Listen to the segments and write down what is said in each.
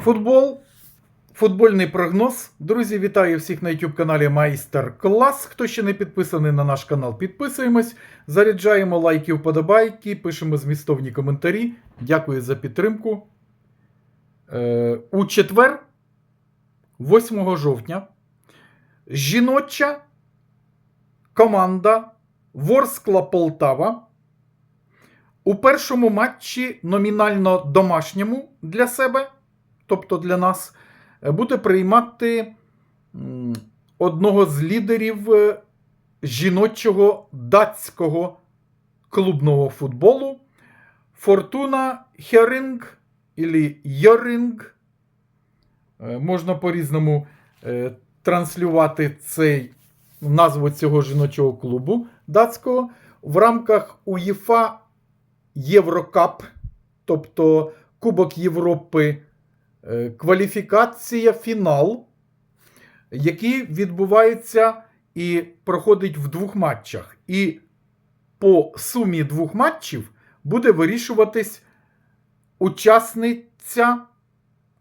Футбол, футбольний прогноз. Друзі, вітаю всіх на YouTube каналі Майстер Клас. Хто ще не підписаний на наш канал, підписуємось, заряджаємо лайки, вподобайки, пишемо змістовні коментарі. Дякую за підтримку. Е, у четвер, 8 жовтня, жіноча команда Ворскла Полтава у першому матчі номінально домашньому для себе, тобто для нас, е, буде приймати одного з лідерів е, жіночого датського клубного футболу Фортуна Херинг ілі Йоринг. Е, Можна по-різному транслювати цей назву цього жіночого клубу датського в рамках УЄФА Єврокап, тобто Кубок Європи, кваліфікація фінал, який відбувається і проходить в двох матчах. І по сумі двох матчів буде вирішуватись учасниця,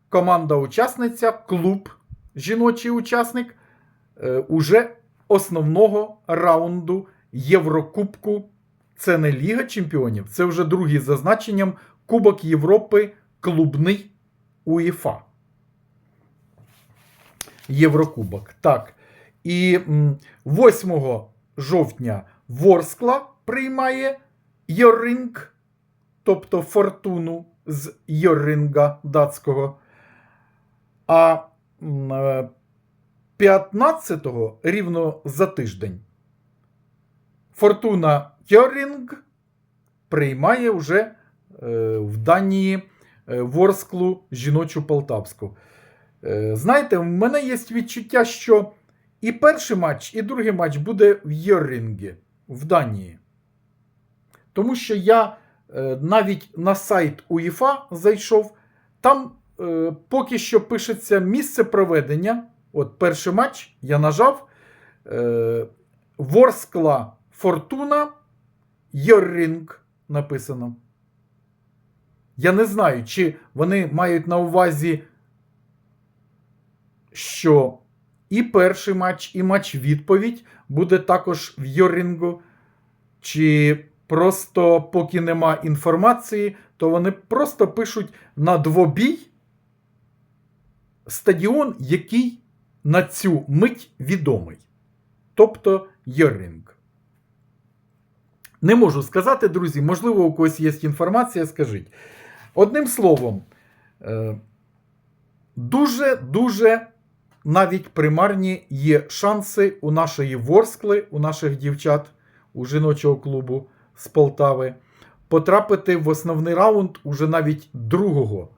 команда-учасниця, клуб, жіночий учасник е, уже основного раунду Єврокубку. Це не Ліга Чемпіонів, це вже другий за значенням Кубок Європи клубний УЄФА. Єврокубок. Так. І 8 жовтня Ворскла приймає Йоринг, тобто фортуну з Йоринга датського. А е, 15-го рівно за тиждень Фортуна Йоринг приймає вже е, в Данії е, Ворсклу жіночу Полтавську. Е, знаєте, в мене є відчуття, що і перший матч, і другий матч буде в Йорингі, в Данії. Тому що я е, навіть на сайт УЄФА зайшов, там е, поки що пишеться місце проведення. От перший матч я нажав. Е, Ворскла Фортуна Йоррінг написано. Я не знаю, чи вони мають на увазі, що і перший матч, і матч відповідь буде також в Йоррингу, чи просто поки нема інформації, то вони просто пишуть на двобій стадіон, який на цю мить відомий. Тобто Йорринг. Не можу сказати, друзі, можливо, у когось є інформація, скажіть. Одним словом, дуже-дуже навіть примарні є шанси у нашої Ворскли, у наших дівчат, у жіночого клубу з Полтави потрапити в основний раунд уже навіть другого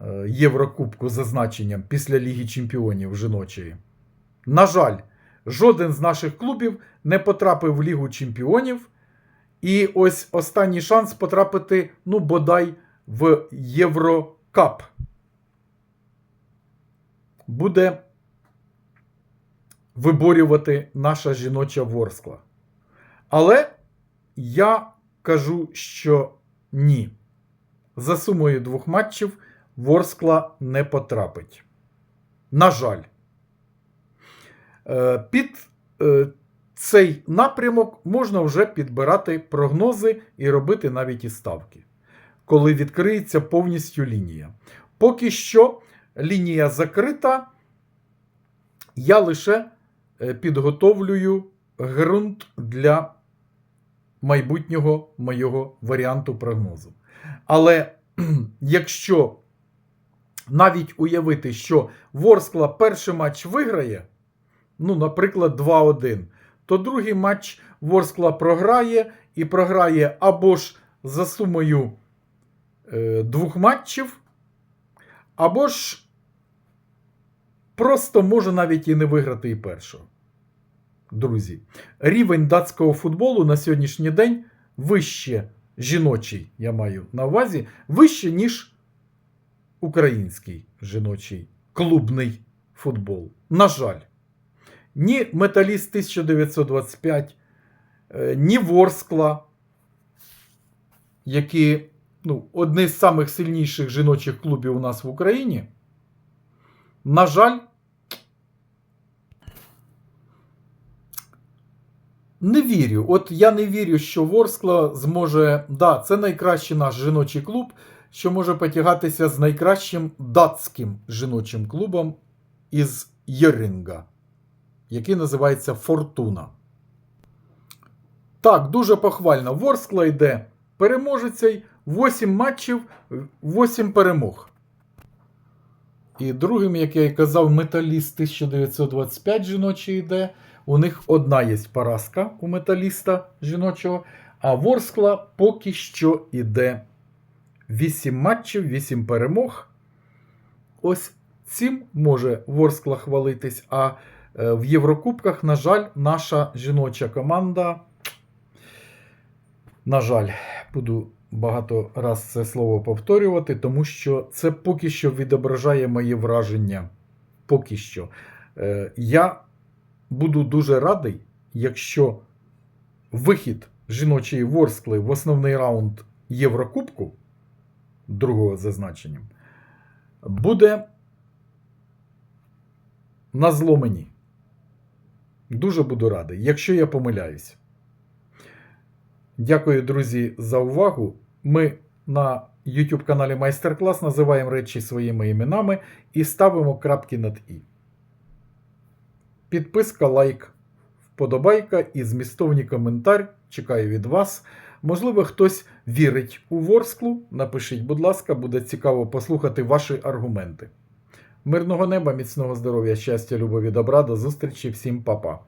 е, Єврокубку за значенням після Ліги Чемпіонів жіночої. На жаль, жоден з наших клубів не потрапив в Лігу Чемпіонів. І ось останній шанс потрапити, ну, бодай, в Єврокап. Буде виборювати наша жіноча Ворскла. Але я кажу, що ні. За сумою двох матчів Ворскла не потрапить. На жаль. Е, Під е, цей напрямок можна вже підбирати прогнози і робити навіть і ставки, коли відкриється повністю лінія. Поки що лінія закрита, я лише е, підготовлюю ґрунт для майбутнього моєго варіанту прогнозу. Але якщо навіть уявити, що Ворскла перший матч виграє, ну, наприклад, 2-1, то другий матч Ворскла програє і програє або ж за сумою двох матчів, або ж просто може навіть і не виграти і першого. Друзі, рівень датського футболу на сьогоднішній день вище жіночий, я маю на увазі, вище, ніж український жіночий клубний футбол. На жаль. Ні Металіст 1925, е, ні Ворскла, які ну, одне з самих сильніших жіночих клубів у нас в Україні. На жаль, не вірю. От я не вірю, що Ворскла зможе. Да, це найкращий наш жіночий клуб, що може потягатися з найкращим датським жіночим клубом із Єринга, який називається Фортуна. Так, дуже похвально. Ворскла йде переможецей 8 матчів, 8 перемог. І другим, як я і казав, металіст 1925 жіночий йде. У них одна є поразка у металіста жіночого, а Ворскла поки що йде 8 матчів, 8 перемог. Ось цим може Ворскла хвалитись. А е, в Єврокубках, на жаль, наша жіноча команда. На жаль, буду багато раз це слово повторювати, тому що це поки що відображає мої враження. Поки що. Е, я буду дуже радий, якщо вихід жіночої Ворскли в основний раунд Єврокубку, другого за значенням, буде на зло мені. Дуже буду радий, якщо я помиляюсь. Дякую, друзі, за увагу. Ми на YouTube каналі Майстер-клас називаємо речі своїми іменами і ставимо крапки над І. Підписка, лайк, вподобайка і змістовний коментар. Чекаю від вас. Можливо, хтось вірить у Ворсклу. Напишіть, будь ласка, буде цікаво послухати ваші аргументи. Мирного неба, міцного здоров'я, щастя, любові, добра, до зустрічі, всім па-па.